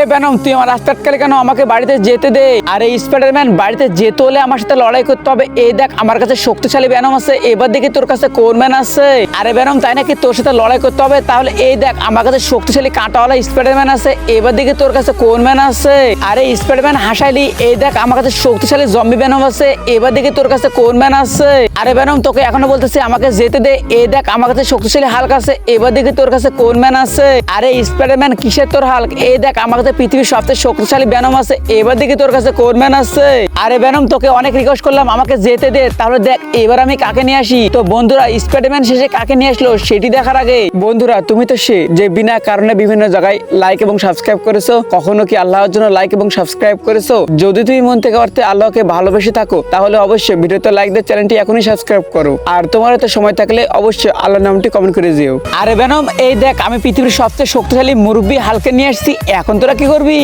এ venom, তুই আমার রাস্তা আটকালে কেন আমাকে বাড়িতে যেতে দে? আরে, স্পাইডারম্যান, বাড়িতে যেতে হলে আমার সাথে লড়াই করতে হবে। এই দেখ, আমার কাছে শক্তিশালী ব্যানম আছে। এবার দেখি তোর কাছে কোন ম্যান আছে। আরে ব্যানম তাই নাকি তোর সাথে লড়াই করতে হবে? তাহলে এই দেখ, আমার কাছে শক্তিশালী কাঁটাওয়ালা স্পাইডারম্যান আছে। এবার দেখি তোর কাছে কোন ম্যান আছে। আরে, স্পাইডারম্যান, হাসাইলি। এই দেখ, আমার কাছে শক্তিশালী জম্বি ব্যানম আছে। এবার দেখি তোর কাছে কোন ম্যান আছে। আরে ব্যানম তোকে এখনও বলতেছি, আমাকে যেতে দে। এই দেখ, আমার কাছে শক্তিশালী হালক আছে। এবার দেখি তোর কাছে কোন ম্যান আছে। আরে, স্পাইডারম্যান, কিসের তোর হালক? এই দেখ, আমার কাছে পৃথিবীর সবচেয়ে শক্তিশালী ব্যানম আছে। এবার দেখি তোর কাছে কোন ম্যান আছে। আরে ব্যানম, তোকে অনেক রিকোয়েস্ট করলাম, আমাকে যেতে দে। তাহলে দেখ, এবার আমি কাকে নিয়ে আসি? তো বন্ধুরা স্পাইডারম্যান শেষে কাকে নিয়ে আসলো সেটি দেখার আগে, বন্ধুরা, তুমি তো সে যে বিনা কারণে বিভিন্ন জায়গায় লাইক এবং সাবস্ক্রাইব করেছ, কখনো কি আল্লাহর জন্য লাইক এবং সাবস্ক্রাইব করেছ? যদি তুমি মন থেকে অর্থে আল্লাহকে ভালোবেসে থাকো, তাহলে অবশ্যই ভিডিওতে লাইক দিয়ে চ্যানেলটি এখনই সাবস্ক্রাইব করো। আর তোমার তো সময় থাকলে অবশ্যই আল্লাহর নামটি কমেন্ট করে দিও আরে বেনম এই দেখ, আমি পৃথিবীর সবচেয়ে শক্তিশালী মুরব্বী হালকে নিয়ে আসছি। এখন তোরা কি করবি?